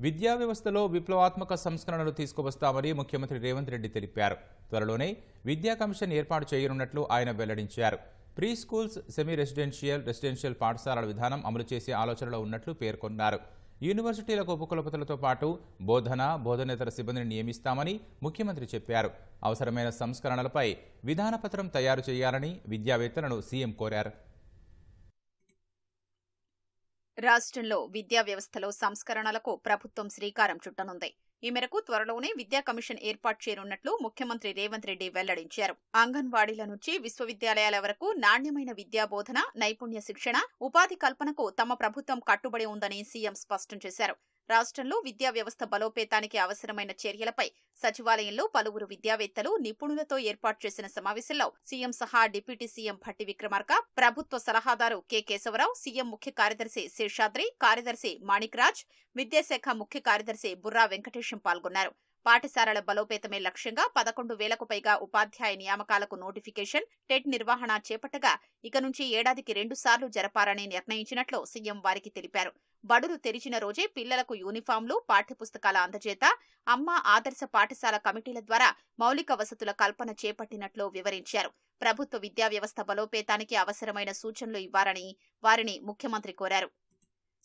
విద్యా వ్యవస్థలో విప్లవాత్మక సంస్కరణలు తీసుకువస్తామని ముఖ్యమంత్రి రేవంత్ రెడ్డి తెలిపారు. త్వరలోనే విద్యా కమిషన్ ఏర్పాటు చేయనున్నట్లు ఆయన వెల్లడించారు. Pre schools semi residential residential పాఠశాలల విధానం అమలు చేసే ఆలోచనలో ఉన్నట్లు పేర్కొన్నారు. యూనివర్సిటీలకు ఉపకులపతులతో పాటు బోధన బోధనేతర సిబ్బందిని నియమిస్తామని ముఖ్యమంత్రి చెప్పారు. అవసరమైన సంస్కరణలపై విధానపత్రం తయారు చేయాలని విద్యావేత్తలను సీఎం కోరారు. రాష్ట్రంలో విద్యా వ్యవస్థలో సంస్కరణలకు ప్రభుత్వం శ్రీకారం చుట్టనుంది. ఈ మేరకు త్వరలోనే విద్యా కమిషన్ ఏర్పాటు చేయనున్నట్లు ముఖ్యమంత్రి రేవంత్ రెడ్డి వెల్లడించారు. అంగన్వాడీల నుంచి విశ్వవిద్యాలయాల వరకు నాణ్యమైన విద్యా బోధన నైపుణ్య శిక్షణ ఉపాధి కల్పనకు తమ ప్రభుత్వం కట్టుబడి ఉందని సీఎం స్పష్టం చేశారు. రాష్ట్రంలో విద్యా వ్యవస్థ బలోపేతానికి అవసరమైన చర్యలపై సచివాలయంలో పలువురు విద్యావేత్తలు నిపుణులతో ఏర్పాటు చేసిన సమావేశంలో సీఎం సహా డిప్యూటీ సీఎం భట్టి విక్రమార్క ప్రభుత్వ సలహాదారు కె కేశవరావు సీఎం ముఖ్య కార్యదర్శి శేషాద్రి కార్యదర్శి మాణిక్ రాజ్ విద్యాశాఖ ముఖ్య కార్యదర్శి బుర్రా వెంకటేశం పాల్గొన్నారు. పాఠశాలల బలోపేతమే లక్ష్యంగా పదకొండు వేలకు పైగా ఉపాధ్యాయ నియామకాలకు నోటిఫికేషన్ టెట్ నిర్వహణ చేపట్టగా ఇక నుంచి ఏడాదికి రెండుసార్లు జరపాలని నిర్ణయించినట్లు సీఎం వారికి తెలిపారు. బడులు తెరిచిన రోజే పిల్లలకు యూనిఫామ్లు పాఠ్యపుస్తకాల అందజేత అమ్మ ఆదర్శ పాఠశాల కమిటీల ద్వారా మౌలిక వసతుల కల్పన చేపట్టినట్లు వివరించారు. ప్రభుత్వ విద్యా వ్యవస్థ బలోపేతానికి అవసరమైన సూచనలు ఇవ్వాలని వారిని ముఖ్యమంత్రి కోరారు.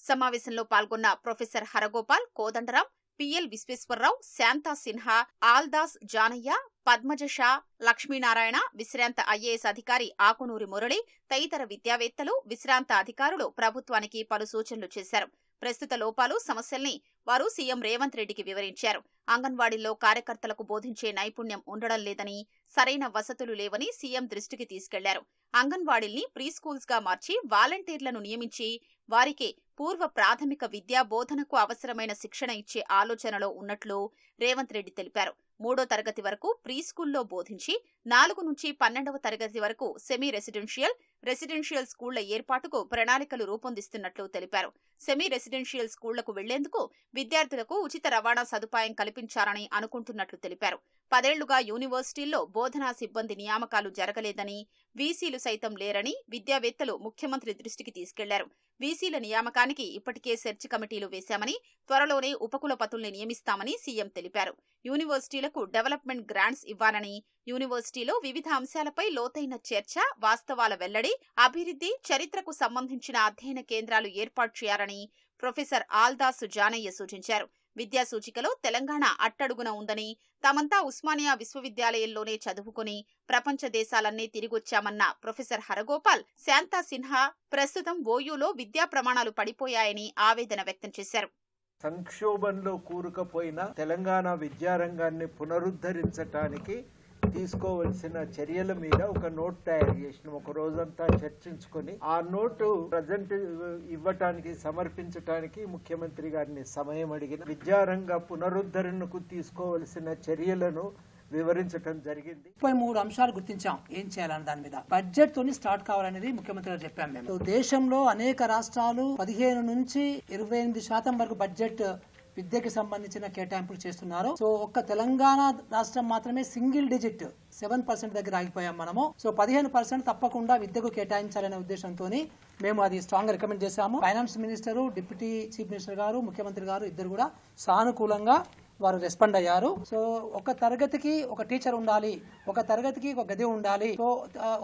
సమావేశంలో పాల్గొన్న professor Haragopal Kodandaram P L Visweswararao Shantha Sinha Aldas Janaiah Padmaja Shah Lakshminarayana విశ్రాంత ఐఏఎస్ అధికారి ఆకునూరి మురళి తదితర విద్యావేత్తలు విశ్రాంత అధికారులు ప్రభుత్వానికి పలు సూచనలు చేశారు. ప్రస్తుత లోపాలు సమస్యల్ని వారు సీఎం రేవంత్ రెడ్డికి వివరించారు. అంగన్వాడీల్లో కార్యకర్తలకు బోధించే నైపుణ్యం ఉండడం లేదని సరైన వసతులు లేవని సీఎం దృష్టికి తీసుకెళ్ళారు. అంగన్వాడీల్ని ప్రీ స్కూల్స్గా మార్చి వాలంటీర్లను నియమించి వారికి పూర్వ ప్రాథమిక విద్యా బోధనకు అవసరమైన శిక్షణ ఇచ్చే ఆలోచనలో ఉన్నట్లు రేవంత్ రెడ్డి తెలిపారు. మూడో తరగతి వరకు ప్రీ స్కూల్లో బోధించి నాలుగు నుంచి పన్నెండవ తరగతి వరకు సెమీ రెసిడెన్షియల్ రెసిడెన్షియల్ స్కూళ్ళ ఏర్పాటుకు ప్రణాళికలు రూపొందిస్తున్నట్లు తెలిపారు. సెమీ రెసిడెన్షియల్ స్కూళ్ళకు వెళ్ళేందుకు విద్యార్థులకు ఉచిత రవాణా సదుపాయం కల్పించాలని అనుకుంటున్నట్లు తెలిపారు. పదేళ్ళుగా యూనివర్సిటీల్లో బోధనా సిబ్బంది నియామకాలు జరగలేదని వీసీలు సైతం లేరని విద్యావేత్తలు ముఖ్యమంత్రి దృష్టికి తీసుకెళ్ళారు. వీసీల నియామకానికి ఇప్పటికే సెర్చ్ కమిటీలు వేశామని త్వరలోనే ఉపకులపతుల్ని నియమిస్తామని సీఎం తెలిపారు. యూనివర్సిటీలకు డెవలప్మెంట్ గ్రాంట్స్ ఇవ్వాలని యూనివర్సిటీలో వివిధ అంశాలపై లోతైన చర్చ వాస్తవాల వెల్లడి అభివృద్ధి చరిత్రకు సంబంధించిన అధ్యయన కేంద్రాలు ఏర్పాటు చేయాలని ప్రొఫెసర్ ఆల్దాసు జానయ్య సూచించారు. విద్యా సూచికలో తెలంగాణ అట్టడుగున ఉందని తమంతా ఉస్మానియా విశ్వవిద్యాలయంలోనే చదువుకుని ప్రపంచ దేశాలన్నీ తిరిగొచ్చామన్న ప్రొఫెసర్ హరగోపాల్ శాంతా సిన్హా ప్రస్తుతం ఓయూలో విద్యా ప్రమాణాలు పడిపోయాయని ఆవేదన వ్యక్తం చేశారు. సంక్షోభంలో కూరుకుపోయిన తెలంగాణ విద్యారంగాన్ని పునరుద్ధరించటానికి తీసుకోవలసిన చర్యల మీద ఒక నోట్ తయారు చేసినాం. ఒక రోజంతా చర్చించుకొని ఆ నోటు ప్రజెంట్ ఇవ్వటానికి సమర్పించటానికి ముఖ్యమంత్రి గారిని సమయం అడిగిన విద్యారంగ పునరుద్ధరణకు తీసుకోవలసిన చర్యలను వివరించటం జరిగింది. ముప్పై మూడు అంశాలు గుర్తించాం. ఏం చేయాలని దాని మీద. బడ్జెట్ తోని స్టార్ట్ కావాలనేది ముఖ్యమంత్రి గారు చెప్పాం మేము. దేశంలో అనేక రాష్ట్రాలు పదిహేను నుంచి ఇరవై ఎనిమిది శాతం వరకు బడ్జెట్ విద్యకి సంబంధించిన కేటాయింపులు చేస్తున్నారు. సో ఒక్క తెలంగాణ రాష్ట్రం మాత్రమే సింగిల్ డిజిట్ సెవెన్ పర్సెంట్ దగ్గర ఆగిపోయాం మనము. సో పదిహేను పర్సెంట్ తప్పకుండా విద్యకు కేటాయించాలనే ఉద్దేశంతో మేము అది స్ట్రాంగ్ రికమెండ్ చేశాము. Finance minister deputy chief minister గారు ముఖ్యమంత్రి గారు ఇద్దరు కూడా సానుకూలంగా వారు రెస్పాండ్ అయ్యారు. సో ఒక తరగతికి ఒక టీచర్ ఉండాలి ఒక తరగతికి ఒక గది ఉండాలి. సో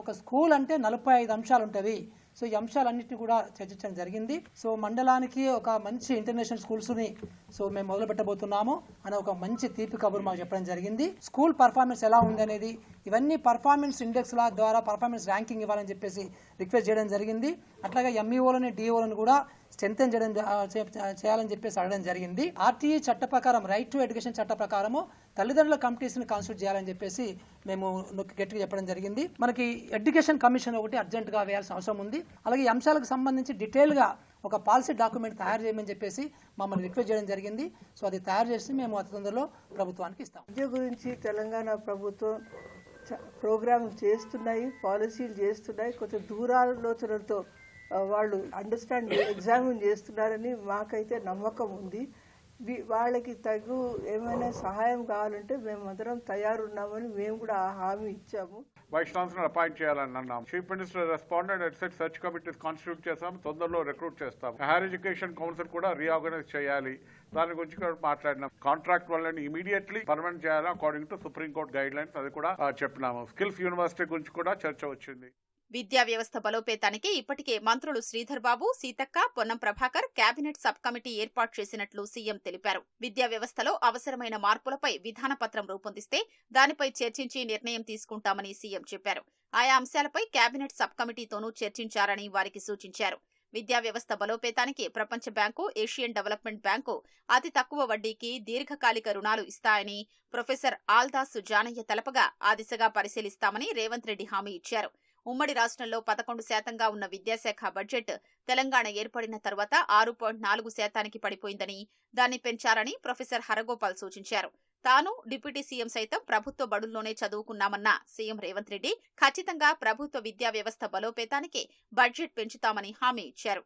ఒక స్కూల్ అంటే నలభై ఐదు అంశాలు ఉంటవి సో ఈ అంశాలన్నింటినీ కూడా చర్చించడం జరిగింది. సో మండలానికి ఒక మంచి ఇంటర్నేషనల్ స్కూల్స్ని సో మేము మొదలు పెట్టబోతున్నాము అనే ఒక మంచి తీపి కబురు మాకు చెప్పడం జరిగింది. స్కూల్ పర్ఫార్మెన్స్ ఎలా ఉంది అనేది ఇవన్నీ పర్ఫార్మెన్స్ ఇండెక్స్ ల ద్వారా పర్ఫార్మెన్స్ ర్యాంకింగ్ ఇవ్వాలని చెప్పేసి రిక్వెస్ట్ చేయడం జరిగింది. అట్లాగే ఎంఈఓలని డిఓలను కూడా స్ట్రెంథెన్ చేయడం చేయాలని చెప్పేసి అడగడం జరిగింది. ఆర్టీఈ చట్ట ప్రకారం రైట్ టు ఎడ్యుకేషన్ చట్ట ప్రకారము తల్లిదండ్రుల కమిటీస్ని కాన్స్టిట్యూట్ చేయాలని చెప్పేసి మేము నొక్కి గట్టిగా చెప్పడం జరిగింది. మనకి ఎడ్యుకేషన్ కమిషన్ ఒకటి అర్జెంటుగా వేయాల్సిన అవసరం ఉంది. అలాగే ఈ అంశాలకు సంబంధించి డీటెయిల్గా ఒక పాలసీ డాక్యుమెంట్ తయారు చేయమని చెప్పేసి మమ్మల్ని రిక్వెస్ట్ చేయడం జరిగింది. సో అది తయారు చేసి మేము అతి తొందరలో ప్రభుత్వానికి ఇస్తాం. విద్య గురించి తెలంగాణ ప్రభుత్వం చ- ప్రోగ్రాంలు చేస్తున్నాయి పాలసీలు చేస్తున్నాయి కొంచెం దూరాలోచనలతో వాళ్ళు అండర్స్టాండ్ ఎగ్జామిన్ చేస్తున్నారని మాకైతే నమ్మకం ఉంది. వాళ్ళకి తగు ఏమైనా సహాయం కావాలంటే మేమందరం తయారున్నామని మేము కూడా ఆ హామీ ఇచ్చాము. వైస్ ఛాన్సలర్ అపాయింట్ చేయాలని అన్నాం. Chief minister responded at search search committees constitute చేస్తాం తొందరలో రిక్రూట్ చేస్తాం హైయర్ ఎడ్యుకేషన్ కౌన్సిల్ కూడా రీఆర్గనైజ్ చేయాలి. దాని గురించి కూడా మాట్లాడినాం. కాంట్రాక్ట్ వాళ్ళని ఇమీడియట్లీ పర్మనెంట్ చేయాలి according to supreme court guidelines అది కూడా చెప్పినాము. స్కిల్స్ యూనివర్సిటీ గురించి కూడా చర్చ వచ్చింది. విద్యా వ్యవస్థ బలోపేతానికి ఇప్పటికే మంత్రులు Sridhar Babu Seethakka Ponnam Prabhakar cabinet sub committee ఏర్పాటు చేసినట్లు సీఎం తెలిపారు. విద్యా వ్యవస్థలో అవసరమైన మార్పులపై విధాన పత్రం రూపొందిస్తే దానిపై చర్చించి నిర్ణయం తీసుకుంటామని సీఎం చెప్పారు. ఆయా అంశాలపై కేబినెట్ సబ్ కమిటీతోనూ చర్చించారని వారికి సూచించారు. విద్యా వ్యవస్థ బలోపేతానికి ప్రపంచ బ్యాంకు ఏషియన్ డెవలప్మెంట్ బ్యాంకు అతి తక్కువ వడ్డీకి దీర్ఘకాలిక రుణాలు ఇస్తాయని ప్రొఫెసర్ ఆల్దాసు జానయ్య తెలపగా ఆ దిశగా పరిశీలిస్తామని రేవంత్ రెడ్డి హామీ ఇచ్చారు. ఉమ్మడి రాష్ట్రంలో పదకొండు శాతంగా ఉన్న విద్యాశాఖ బడ్జెట్ తెలంగాణ ఏర్పడిన తర్వాత ఆరు పాయింట్ నాలుగు శాతానికి పడిపోయిందని దాన్ని పెంచాలని ప్రొఫెసర్ హరగోపాల్ సూచించారు. తాను డిప్యూటీ సీఎం సైతం ప్రభుత్వ బడుల్లోనే చదువుకున్నామన్న సీఎం రేవంత్ రెడ్డి ఖచ్చితంగా ప్రభుత్వ విద్యా వ్యవస్థ బలోపేతానికి బడ్జెట్ పెంచుతామని హామీ ఇచ్చారు.